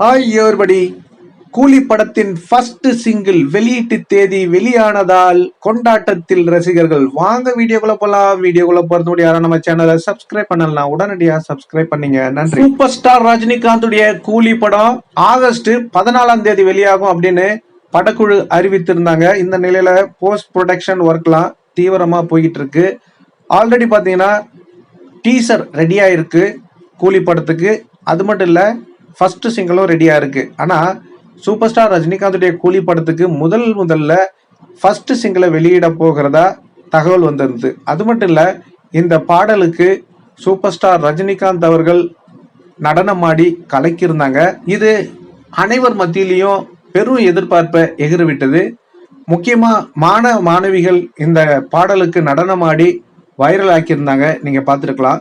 Hi everybody கூலி படத்தின் first single வெளியீட்டு தேதி வெளியானதால் கொண்டாட்டத்தில் ரசிகர்கள் வாங்க வீடியோக்குள்ள போலாம். வீடியோக்குள்ள போறது யாரும் நம்ம சேனலை சப்ஸ்கிரைப் பண்ணலாம் உடனடியாக சப்ஸ்கிரைப் பண்ணீங்க. நன்றி. சூப்பர் ஸ்டார் ரஜினிகாந்துடைய கூலி படம் ஆகஸ்ட் பதினாலாம் தேதி வெளியாகும் அப்படின்னு படக்குழு அறிவித்திருந்தாங்க. இந்த நிலையில போஸ்ட் ப்ரொடக்ஷன் ஒர்க்லாம் தீவிரமா போய்கிட்டு இருக்கு ஆல்ரெடி பாத்தீங்கன்னா டீசர் ரெடியா இருக்கு கூலி படத்துக்கு. அது மட்டும் இல்லை ஃபர்ஸ்ட் சிங்கிளும் ரெடியாக இருக்கு. ஆனால் சூப்பர் ஸ்டார் ரஜினிகாந்துடைய கூலி படத்துக்கு முதல் முதல்ல ஃபர்ஸ்ட் சிங்கிளை வெளியிட போகிறதா தகவல் வந்திருந்தது. அது மட்டும் இல்லை இந்த பாடலுக்கு சூப்பர் ஸ்டார் ரஜினிகாந்த் அவர்கள் நடனமாடி கலக்கியிருந்தாங்க. இது அனைவர் மத்தியிலையும் பெரும் எதிர்பார்ப்பை எகிர்விட்டது. முக்கியமாக மாணவ மாணவிகள் இந்த பாடலுக்கு நடனமாடி வைரல் ஆக்கியிருந்தாங்க. நீங்கள் பார்த்துருக்கலாம்.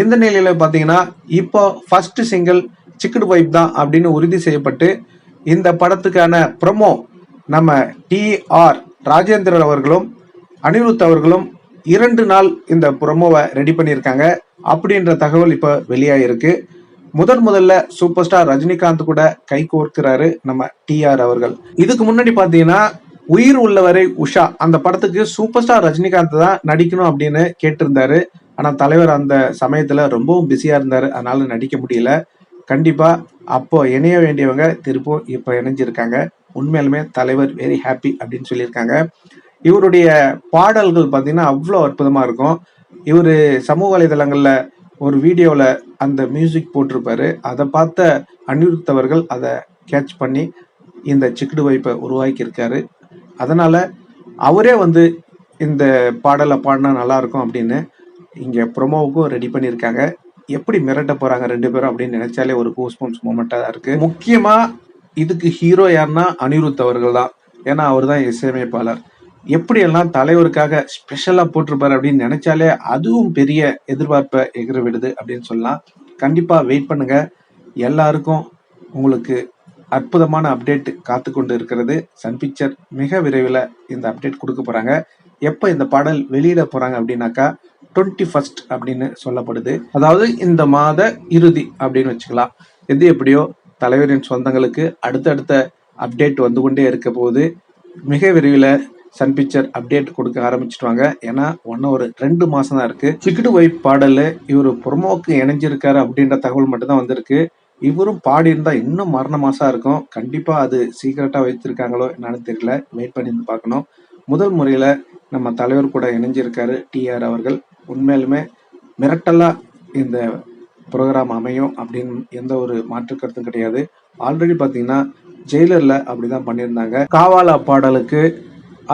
இந்த நிலையில் பார்த்தீங்கன்னா இப்போ ஃபஸ்ட்டு சிங்கிள் சிக்குடு வைப் தான் அப்படின்னு உறுதி செய்யப்பட்டு இந்த படத்துக்கான ப்ரொமோ நம்ம டிஆர் ராஜேந்திரன் அவர்களும் அனிருத் அவர்களும் இரண்டு நாள் இந்த ப்ரொமோவை ரெடி பண்ணியிருக்காங்க. அப்படின்ற தகவல் இப்போ வெளியாயிருக்கு. முதன் முதல்ல சூப்பர் ஸ்டார் ரஜினிகாந்த் கூட கை கோர்க்கிறாரு நம்ம டிஆர் அவர்கள். இதுக்கு முன்னாடி பார்த்தீங்கன்னா உயிர் உள்ளவரை உஷா. அந்த படத்துக்கு சூப்பர் ஸ்டார் ரஜினிகாந்த் தான் நடிக்கணும் அப்படின்னு கேட்டிருந்தாரு. ஆனால் தலைவர் அந்த சமயத்தில் ரொம்பவும் பிஸியாக இருந்தார். அதனால நடிக்க முடியல. கண்டிப்பாக அப்போ இணைய வேண்டியவங்க திருப்பம் இப்போ இணைஞ்சிருக்காங்க. உண்மையிலுமே தலைவர் வெரி ஹாப்பி அப்படின்னு சொல்லியிருக்காங்க. இவருடைய பாடல்கள் பார்த்தீங்கன்னா அவ்வளோ அற்புதமாக இருக்கும். இவர் சமூக வலைதளங்களில் ஒரு வீடியோவில் அந்த மியூசிக் போட்டிருப்பாரு. அதை பார்த்த அனிருத்தவர்கள் அதை கேட்ச் பண்ணி இந்த சிக்குடு வைப்பை உருவாக்கியிருக்காரு. அதனால் அவரே வந்து இந்த பாடலை பாடினா நல்லாயிருக்கும் அப்படின்னு இங்கே ப்ரொமோவுக்கும் ரெடி பண்ணியிருக்காங்க. எப்படி மிரட்ட போறாங்க ரெண்டு பேரும் அப்படின்னு நினைச்சாலே ஒரு கூஸ்பம்ஸ் மூமெண்டா தான் இருக்கு. முக்கியமா இதுக்கு ஹீரோ யாருன்னா அனிருத் அவர்கள் தான். ஏன்னா அவர் தான் இசையமைப்பாளர். எப்படியெல்லாம் தலைவருக்காக ஸ்பெஷலாக போட்டிருப்பார் அப்படின்னு நினைச்சாலே அதுவும் பெரிய எதிர்பார்ப்பை எகிற விடுது அப்படின்னு சொல்லலாம். கண்டிப்பாக வெயிட் பண்ணுங்க. எல்லாருக்கும் உங்களுக்கு அற்புதமான அப்டேட் காத்து கொண்டு இருக்கிறது. சன் பிக்சர் மிக விரைவில் இந்த அப்டேட் கொடுக்க போகிறாங்க எப்போ இந்த பாடல் வெளியிட போறாங்க அப்படின்னாக்கா டுவெண்ட்டி ஃபர்ஸ்ட் அப்படின்னு சொல்லப்படுது. அதாவது இந்த மாத இறுதி அப்படின்னு வச்சுக்கலாம். எது எப்படியோ தலைவரின் சொந்தங்களுக்கு அடுத்தடுத்த அப்டேட் வந்து கொண்டே இருக்க போது மிக விரைவில் சன் பிக்சர் அப்டேட் கொடுக்க ஆரம்பிச்சிடுவாங்க. ஏன்னா ஒன்று ஒரு ரெண்டு மாதம் தான் இருக்குது சிக்கிடு வைப் பாடலில் இவர் ப்ரொமோக்கு இணைஞ்சிருக்காரு அப்படின்ற தகவல் மட்டும்தான் வந்திருக்கு. இவரும் பாடியிருந்தா இன்னும் மரண மாசா இருக்கும். கண்டிப்பாக அது சீக்கிரட்டாக வைத்திருக்காங்களோ என்னன்னு தெரியல. வெயிட் பண்ணி இருந்து பார்க்கணும். முதல் முறையில் நம்ம தலைவர் கூட இணைஞ்சிருக்காரு டிஆர் அவர்கள். உண்மையிலுமே மிரட்டலா இந்த ப்ரோக்ராம் அமையும் அப்படின்னு எந்த ஒரு மாற்று கருத்தும் கிடையாது. ஆல்ரெடி பாத்தீங்கன்னா ஜெயிலர்ல அப்படிதான் பண்ணியிருந்தாங்க. காவாலா பாடலுக்கு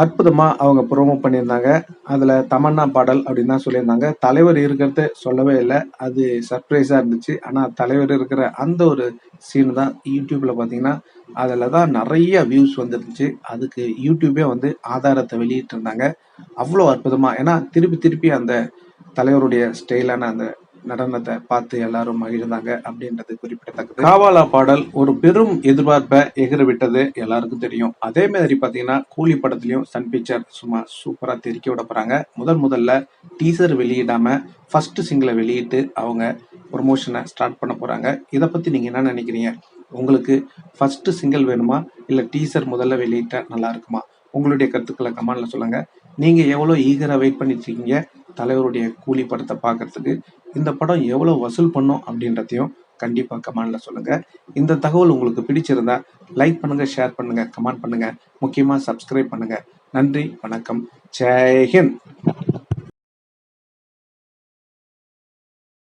அற்புதமா அவங்க ப்ரோமோ பண்ணியிருந்தாங்க. அதுல தமன்னா பாடல் அப்படின்னு தான் சொல்லியிருந்தாங்க. தலைவர் இருக்கிறது சொல்லவே இல்லை. அது சர்ப்ரைஸா இருந்துச்சு. ஆனா தலைவர் இருக்கிற அந்த ஒரு சீன் தான் யூடியூப்ல பாத்தீங்கன்னா அதில் தான் நிறைய வியூஸ் வந்துருந்துச்சு. அதுக்கு யூடியூபே வந்து ஆதாரத்தை வெளியிட்டு இருந்தாங்க அவ்வளோ அற்புதமாக ஏன்னா திருப்பி திருப்பி அந்த தலைவருடைய ஸ்டைலான அந்த நடனத்தை பார்த்து எல்லாரும் மகிழ்ந்தாங்க அப்படின்றது குறிப்பிடத்தக்கது. காவாலா பாடல் ஒரு பெரும் எதிர்பார்ப்பை எகிற விட்டது எல்லாருக்கும் தெரியும். அதே மாதிரி பார்த்தீங்கன்னா கூலி படத்துலையும் சன் பிக்சர் சும்மா சூப்பராக தெறிக்க விட போகிறாங்க முதல் முதல்ல டீசர் வெளியிடாம ஃபர்ஸ்ட் சிங்கிளை வெளியிட்டு அவங்க ப்ரொமோஷனை ஸ்டார்ட் பண்ண போகிறாங்க இதை பற்றி நீங்கள் என்ன நினைக்கிறீங்க? உங்களுக்கு ஃபஸ்ட்டு சிங்கிள் வேணுமா? இல்லை டீசர் முதல்ல வெளியிட்டால் நல்லா இருக்குமா உங்களுடைய கருத்துக்களை கமெண்டில் சொல்லுங்கள் நீங்கள் எவ்வளோ ஈகராக வெயிட் பண்ணிட்டுருக்கீங்க தலைவருடைய கூலி படத்தை பார்க்கறதுக்கு இந்த படம் எவ்வளோ வசூல் பண்ணும் அப்படின்றதையும் கண்டிப்பாக கமெண்டில் சொல்லுங்கள் இந்த தகவல் உங்களுக்கு பிடிச்சிருந்தா லைக் பண்ணுங்கள் ஷேர் பண்ணுங்கள் கமெண்ட் பண்ணுங்கள் முக்கியமாக சப்ஸ்கிரைப் பண்ணுங்கள் நன்றி வணக்கம். ஜெய்ஹிந்த்